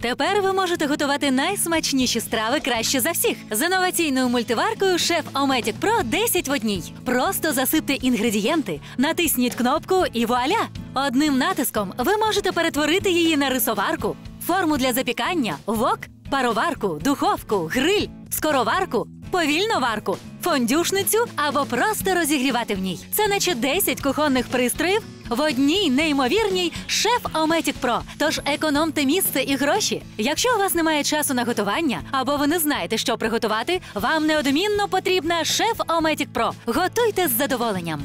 Тепер ви можете готувати найсмачніші страви краще за всіх з інноваційною мультиваркою Шеф Ометік Pro 10 в одній. Просто засипте інгредієнти, натисніть кнопку і вуаля! Одним натиском ви можете перетворити її на рисоварку, форму для запікання, вок, пароварку, духовку, гриль, скороварку, повільну варку, фондюшницю або просто розігрівати в ній. Це наче 10 кухонних пристроїв в одній неймовірній шеф Ометік Про. Тож економте місце і гроші. Якщо у вас немає часу на готування або ви не знаєте, що приготувати, вам неодмінно потрібна шеф Ометік Про. Готуйте з задоволенням.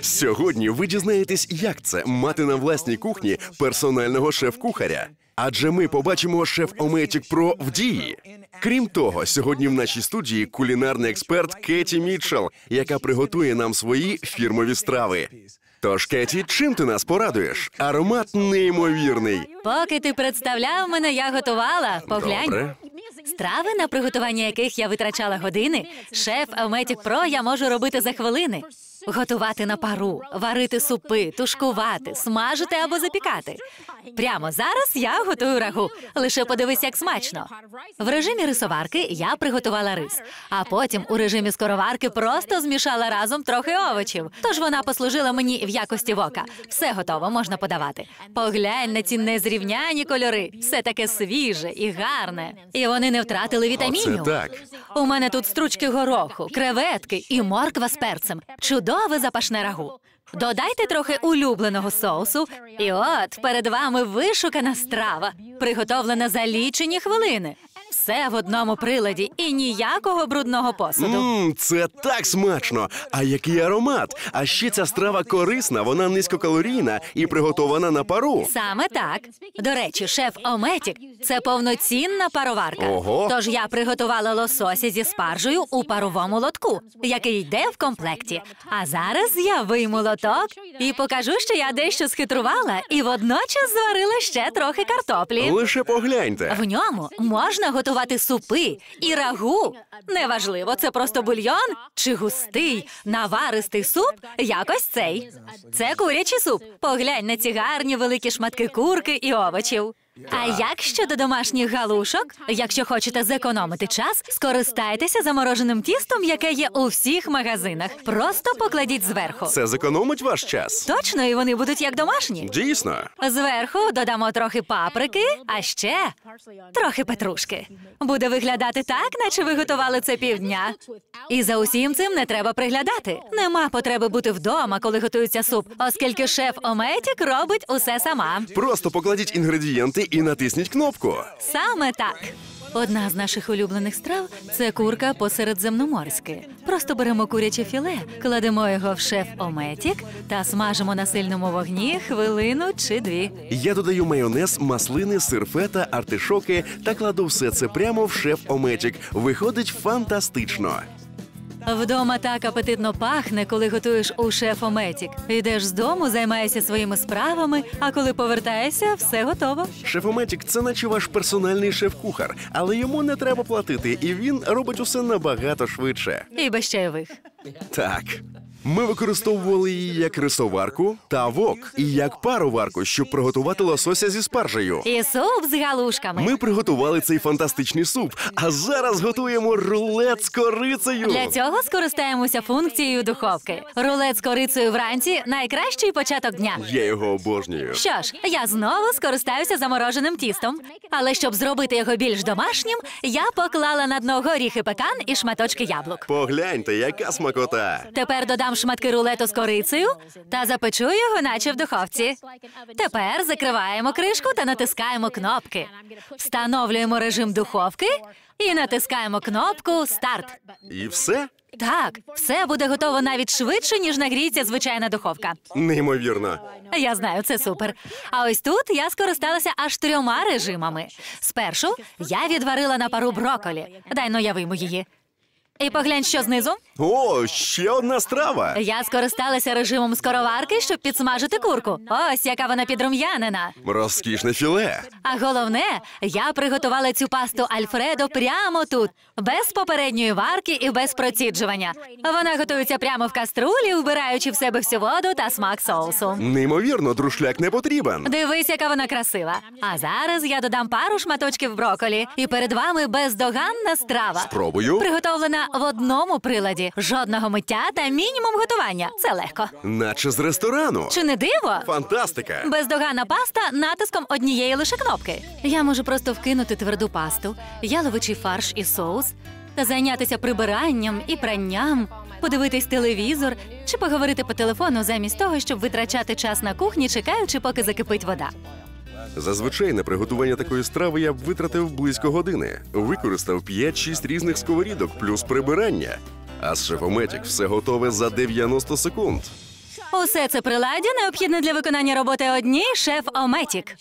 Сьогодні ви дізнаєтесь, як це мати на власній кухні персонального шеф-кухаря. Адже ми побачимо шеф Ометік Про в дії. Крім того, сьогодні в нашій студії кулінарний експерт Кеті Мітчелл, яка приготує нам свої фірмові страви. Тож, Кеті, чим ти нас порадуєш? Аромат неймовірний. Поки ти представляв мене, я готувала. Поглянь. Добре. Страви, на приготування яких я витрачала години, шеф Ометік Про я можу робити за хвилини. Готувати на пару, варити супи, тушкувати, смажити або запікати. Прямо зараз я готую рагу. Лише подивись, як смачно. В режимі рисоварки я приготувала рис, а потім у режимі скороварки просто змішала разом трохи овочів. Тож вона послужила мені в якості вока. Все готово, можна подавати. Поглянь на ці незрівняні кольори. Все таке свіже і гарне. І вони не втратили вітамінів. Оце так. У мене тут стручки гороху, креветки і морква з перцем. Чудове запашне рагу. Додайте трохи улюбленого соусу, і от перед вами вишукана страва, приготовлена за лічені хвилини. Все в одному приладі і ніякого брудного посуду. Мм, це так смачно. А який аромат? А ще ця страва корисна, вона низькокалорійна і приготована на пару. Саме так. До речі, шеф Ометік це повноцінна пароварка. Ого. Тож я приготувала лосося зі спаржею у паровому лотку, який йде в комплекті. А зараз я вийму лоток і покажу, що я дещо схитрувала, і водночас зварила ще трохи картоплі. Лише погляньте. В ньому можна готувати супи і рагу. Неважливо, це просто бульйон чи густий, наваристий суп, якось цей. Це курячий суп. Поглянь на ці гарні великі шматки курки і овочів. А як щодо домашніх галушок? Якщо хочете зекономити час, скористайтеся замороженим тістом, яке є у всіх магазинах. Просто покладіть зверху. Це зекономить ваш час. Точно, і вони будуть як домашні. Дійсно. Зверху додамо трохи паприки, а ще трохи петрушки. Буде виглядати так, наче ви готували це півдня. І за усім цим не треба приглядати. Нема потреби бути вдома, коли готується суп, оскільки шеф Ометік робить усе сама. Просто покладіть інгредієнти і натисніть кнопку. Саме так. Одна з наших улюблених страв це курка посередземноморськи. Просто беремо куряче філе, кладемо його в шеф Ометік та смажимо на сильному вогні хвилину чи дві. Я додаю майонез, маслини, сир фета, артишоки та кладу все це прямо в шеф Ометік. Виходить фантастично. Вдома так апетитно пахне, коли готуєш у шеф Ометік. Йдеш з дому, займаєшся своїми справами, а коли повертаєшся, все готово. Шеф-Ометік – це наче ваш персональний шеф-кухар, але йому не треба платити, і він робить усе набагато швидше. І без чайових. Так. Ми використовували її як рисоварку та вок, і як пароварку, щоб приготувати лосося зі спаржею. І суп з галушками. Ми приготували цей фантастичний суп, а зараз готуємо рулет з корицею. Для цього скористаємося функцією духовки. Рулет з корицею вранці найкращий початок дня. Я його обожнюю. Що ж, я знову скористаюся замороженим тістом. Але щоб зробити його більш домашнім, я поклала на дно горіхи пекан і шматочки яблук. Погляньте, яка смакота. Тепер додам шматки рулету з корицею та запечу його, наче в духовці. Тепер закриваємо кришку та натискаємо кнопки. Встановлюємо режим духовки і натискаємо кнопку Старт. І все? Так, все буде готово навіть швидше, ніж нагріється звичайна духовка. Неймовірно. Я знаю, це супер. А ось тут я скористалася аж трьома режимами. Спершу я відварила на пару броколі. Дай но я вийму її. І поглянь, що знизу. О, ще одна страва. Я скористалася режимом скороварки, щоб підсмажити курку. Ось яка вона підрум'янена. Розкішне філе. А головне, я приготувала цю пасту Альфредо прямо тут, без попередньої варки і без проціджування. Вона готується прямо в каструлі, вбираючи в себе всю воду та смак соусу. Неймовірно, друшляк не потрібен. Дивись, яка вона красива. А зараз я додам пару шматочків броколі, і перед вами бездоганна страва. Спробую. Приготовлена в одному приладі. Жодного миття та мінімум готування. Це легко. Наче з ресторану. Чи не диво? Фантастика. Бездоганна паста натиском однієї лише кнопки. Я можу просто вкинути тверду пасту, яловичий фарш і соус та зайнятися прибиранням і пранням, подивитись телевізор чи поговорити по телефону замість того, щоб витрачати час на кухні, чекаючи, поки закипить вода. Зазвичай на приготування такої страви я б витратив близько години. Використав 5-6 різних сковорідок плюс прибирання. А з шефометік все готове за 90 секунд. Усе це приладдя необхідне для виконання роботи одній шеф Ометік.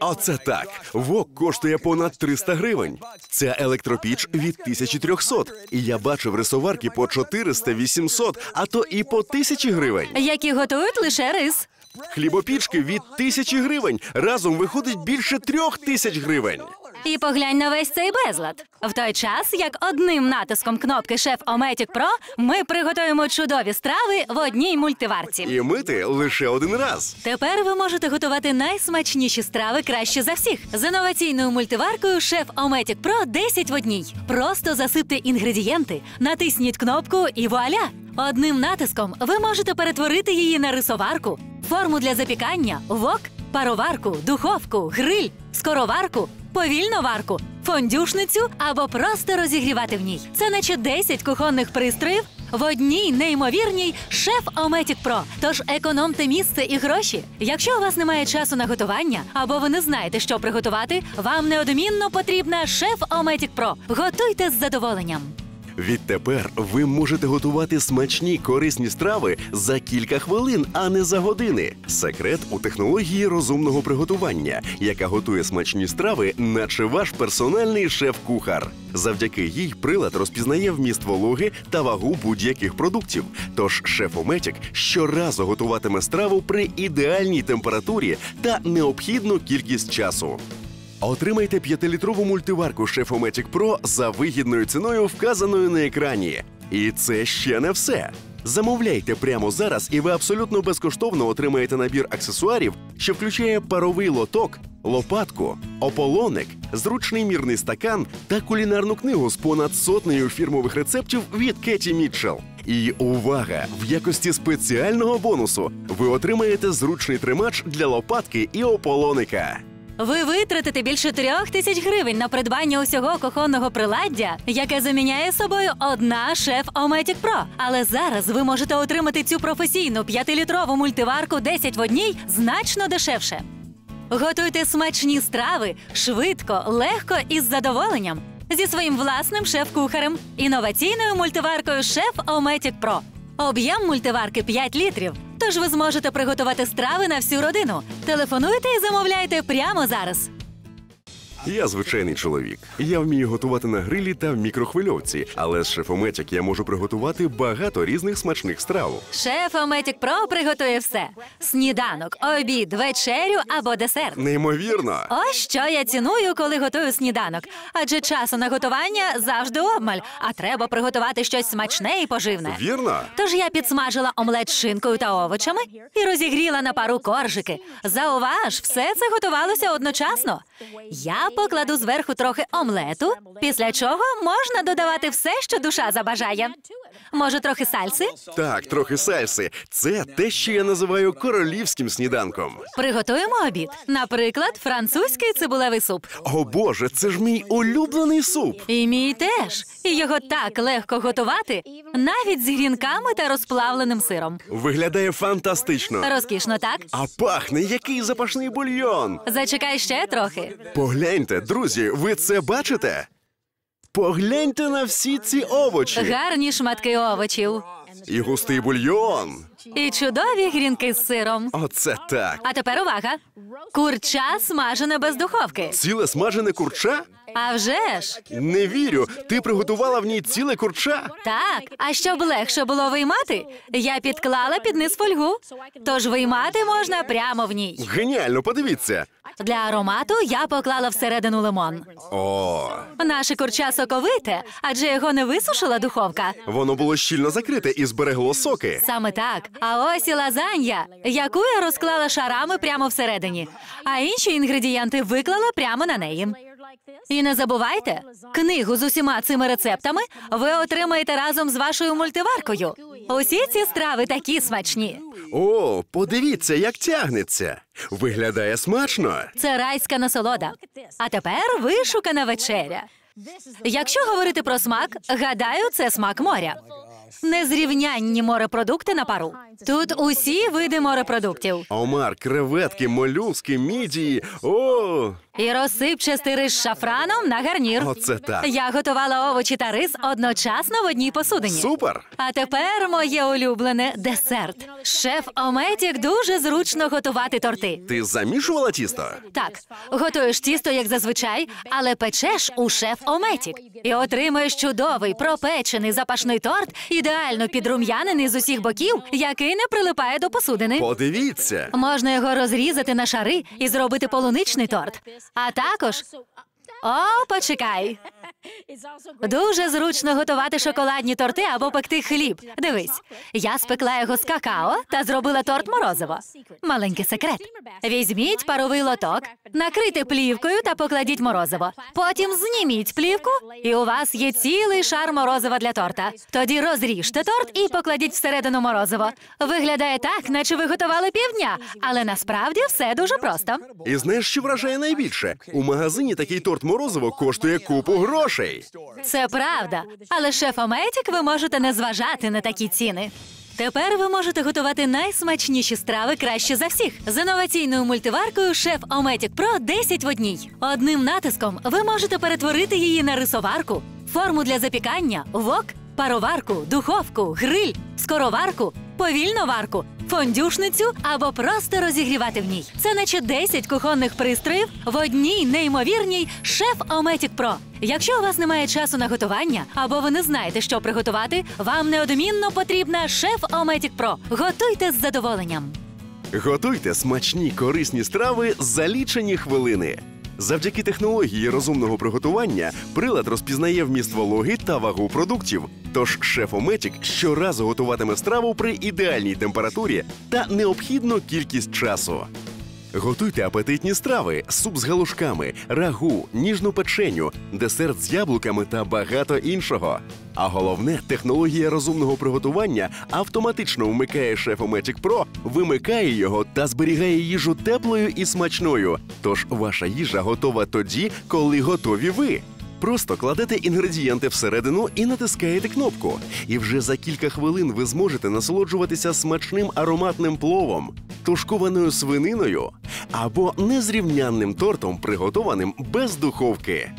Оце так. Вок коштує понад 300 гривень. Ця електропіч від 1300. І я бачив рисоварки по 400, 800, а то і по 1000 гривень. які готують лише рис. Хлібопічки від тисячі гривень. Разом виходить більше трьох тисяч гривень. І поглянь на весь цей безлад. В той час, як одним натиском кнопки шеф Ометік Про ми приготуємо чудові страви в одній мультиварці. І мити лише один раз. Тепер ви можете готувати найсмачніші страви краще за всіх з інноваційною мультиваркою Шеф Ометік Про 10 в одній. Просто засипте інгредієнти, натисніть кнопку і вуаля! Одним натиском ви можете перетворити її на рисоварку, форму для запікання, вок, пароварку, духовку, гриль, скороварку, повільну варку, фондюшницю або просто розігрівати в ній. Це наче 10 кухонних пристроїв в одній неймовірній шеф Ометік Про. Тож економте місце і гроші. Якщо у вас немає часу на готування або ви не знаєте, що приготувати, вам неодмінно потрібна шеф Ометік Про. Готуйте з задоволенням. Відтепер ви можете готувати смачні корисні страви за кілька хвилин, а не за години. Секрет у технології розумного приготування, яка готує смачні страви, наче ваш персональний шеф-кухар. Завдяки їй прилад розпізнає вміст вологи та вагу будь-яких продуктів. Тож шеф-ометік щоразу готуватиме страву при ідеальній температурі та необхідну кількість часу. Отримайте 5-літрову мультиварку Шефометік Pro за вигідною ціною, вказаною на екрані. І це ще не все. Замовляйте прямо зараз, і ви абсолютно безкоштовно отримаєте набір аксесуарів, що включає паровий лоток, лопатку, ополоник, зручний мірний стакан та кулінарну книгу з понад сотнею фірмових рецептів від Кеті Мітчелл. І увага! В якості спеціального бонусу ви отримаєте зручний тримач для лопатки і ополоника. Ви витратите більше трьох тисяч гривень на придбання усього кухонного приладдя, яке заміняє собою одна шеф Ометік Про. Але зараз ви можете отримати цю професійну 5-літрову мультиварку 10 в одній значно дешевше. Готуйте смачні страви швидко, легко і з задоволенням зі своїм власним шеф-кухарем, інноваційною мультиваркою Шеф Ометік Про. Об'єм мультиварки 5 літрів. Тож ви зможете приготувати страви на всю родину. Телефонуйте і замовляйте прямо зараз. Я звичайний чоловік. Я вмію готувати на грилі та в мікрохвильовці, але з шефометік я можу приготувати багато різних смачних страв. Шеф Ометік Про приготує все: сніданок, обід, вечерю або десерт. Неймовірно. Ось що я ціную, коли готую сніданок. Адже часу на готування завжди обмаль, а треба приготувати щось смачне і поживне. Вірно? Тож я підсмажила омлет з шинкою та овочами і розігріла на пару коржики. Зауваж, все це готувалося одночасно. Я покладу зверху трохи омлету, після чого можна додавати все, що душа забажає. Може, трохи сальси? Так, трохи сальси. Це те, що я називаю королівським сніданком. Приготуємо обід. Наприклад, французький цибулевий суп. О Боже, це ж мій улюблений суп. І мій теж. І його так легко готувати, навіть з грінками та розплавленим сиром. Виглядає фантастично. Розкішно, так? А пахне який запашний бульйон. Зачекай ще трохи. Погляньте, друзі, ви це бачите? Погляньте на всі ці овочі Гарні шматки овочів. і густий бульйон. І чудові грінки з сиром. Оце так. А тепер увага! Курча смажене без духовки. Ціле смажене курча? А вже ж! Не вірю. Ти приготувала в ній ціле курча. Так, а щоб легше було виймати, я підклала під низ фольгу. Тож виймати можна прямо в ній. Геніально, подивіться. Для аромату я поклала всередину лимон. О, Наше курча соковите, адже його не висушила духовка. воно було щільно закрите і зберегло соки. Саме так. А ось і лазанья, яку я розклала шарами прямо всередині, а інші інгредієнти виклала прямо на неї. І не забувайте, книгу з усіма цими рецептами ви отримаєте разом з вашою мультиваркою. Усі ці страви такі смачні. О, подивіться, як тягнеться. Виглядає смачно. Це райська насолода. А тепер вишукана вечеря. Якщо говорити про смак, гадаю, це смак моря. Незрівнянні морепродукти на пару. Тут усі види морепродуктів. Омар, креветки, молюски, мідії. О, І розсипчастий рис з шафраном на гарнір. Оце так. Я готувала овочі та рис одночасно в одній посудині. супер. А тепер моє улюблене десерт. Шеф Ометік дуже зручно готувати торти. Ти замішувала тісто? Так, готуєш тісто, як зазвичай, але печеш у шеф Ометік. І отримуєш чудовий пропечений запашний торт, ідеально підрум'янений з усіх боків, який не прилипає до посудини. Подивіться. Можна його розрізати на шари і зробити полуничний торт. А також. О, почекай. Дуже зручно готувати шоколадні торти або пекти хліб. Дивись, я спекла його з какао та зробила торт морозиво. Маленький секрет. Візьміть паровий лоток, накрийте плівкою та покладіть морозиво. Потім зніміть плівку, і у вас є цілий шар морозива для торта. Тоді розріжте торт і покладіть всередину морозиво. Виглядає так, наче ви готували півдня, але насправді все дуже просто. І знаєш, що вражає найбільше? У магазині такий торт морозиво коштує купу грошей. Це правда, але шеф Ометік ви можете не зважати на такі ціни. Тепер ви можете готувати найсмачніші страви краще за всіх з інноваційною мультиваркою Шеф Ометік Про 10 в одній. Одним натиском ви можете перетворити її на рисоварку, форму для запікання, вок, пароварку, духовку, гриль, скороварку, повільноварку, фондюшницю або просто розігрівати в ній. Це наче 10 кухонних пристроїв в одній неймовірній шеф Ометік Про. Якщо у вас немає часу на готування або ви не знаєте, що приготувати, вам неодмінно потрібна шеф Ометік Про. Готуйте з задоволенням. Готуйте смачні корисні страви за лічені хвилини. Завдяки технології розумного приготування прилад розпізнає вміст вологи та вагу продуктів. Тож шеф-ометік щоразу готуватиме страву при ідеальній температурі та необхідну кількість часу. Готуйте апетитні страви, суп з галушками, рагу, ніжну печеню, десерт з яблуками та багато іншого. А головне, технологія розумного приготування автоматично вмикає шеф-ометік Pro, вимикає його та зберігає їжу теплою і смачною. Тож ваша їжа готова тоді, коли готові ви. Просто кладете інгредієнти всередину і натискаєте кнопку. І вже за кілька хвилин ви зможете насолоджуватися смачним ароматним пловом, тушкованою свининою або незрівнянним тортом, приготованим без духовки.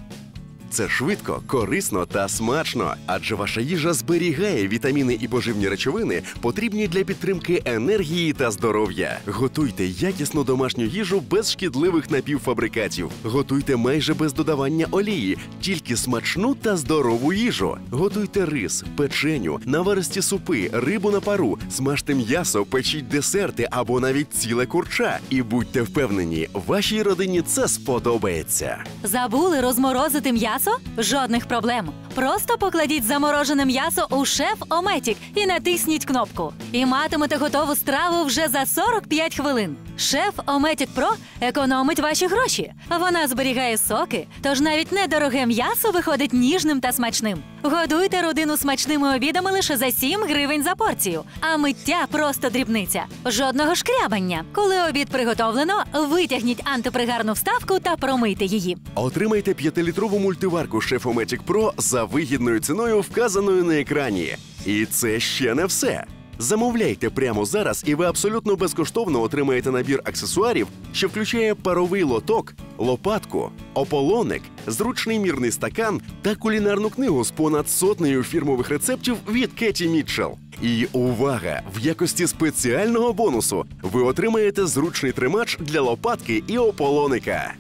Це швидко, корисно та смачно, адже ваша їжа зберігає вітаміни і поживні речовини, потрібні для підтримки енергії та здоров'я. Готуйте якісну домашню їжу без шкідливих напівфабрикатів. Готуйте майже без додавання олії, тільки смачну та здорову їжу. Готуйте рис, печеню, наваристі супи, рибу на пару, смажте м'ясо, печіть десерти або навіть ціле курча. І будьте впевнені, вашій родині це сподобається. Забули розморозити м'ясо? Жодних проблем. Просто покладіть заморожене м'ясо у шеф Ометік і натисніть кнопку. І матимете готову страву вже за 45 хвилин. Шеф Ометік Про економить ваші гроші. Вона зберігає соки, тож навіть недороге м'ясо виходить ніжним та смачним. Годуйте родину смачними обідами лише за 7 гривень за порцію, а миття просто дрібниця. Жодного шкрябання. Коли обід приготовлено, витягніть антипригарну вставку та промийте її. Отримайте 5-літрову мультиварку Шефометік Pro за вигідною ціною, вказаною на екрані. І це ще не все. Замовляйте прямо зараз, і ви абсолютно безкоштовно отримаєте набір аксесуарів, що включає паровий лоток, лопатку, ополоник, зручний мірний стакан та кулінарну книгу з понад сотнею фірмових рецептів від Кеті Мітчелл. І увага! В якості спеціального бонусу ви отримаєте зручний тримач для лопатки і ополоника.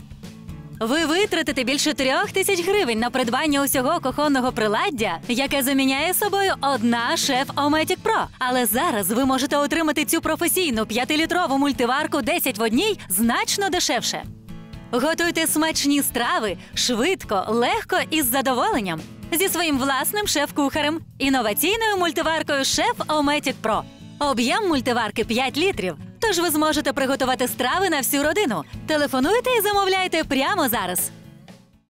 Ви витратите більше трьох тисяч гривень на придбання усього кухонного приладдя, яке заміняє собою одна шеф Ometic Pro. Але зараз ви можете отримати цю професійну 5-літрову мультиварку 10 в одній значно дешевше. Готуйте смачні страви швидко, легко і з задоволенням зі своїм власним шеф-кухарем, інноваційною мультиваркою Шеф Ometic Pro. Об'єм мультиварки 5 літрів. Тож ви зможете приготувати страви на всю родину. Телефонуйте і замовляйте прямо зараз.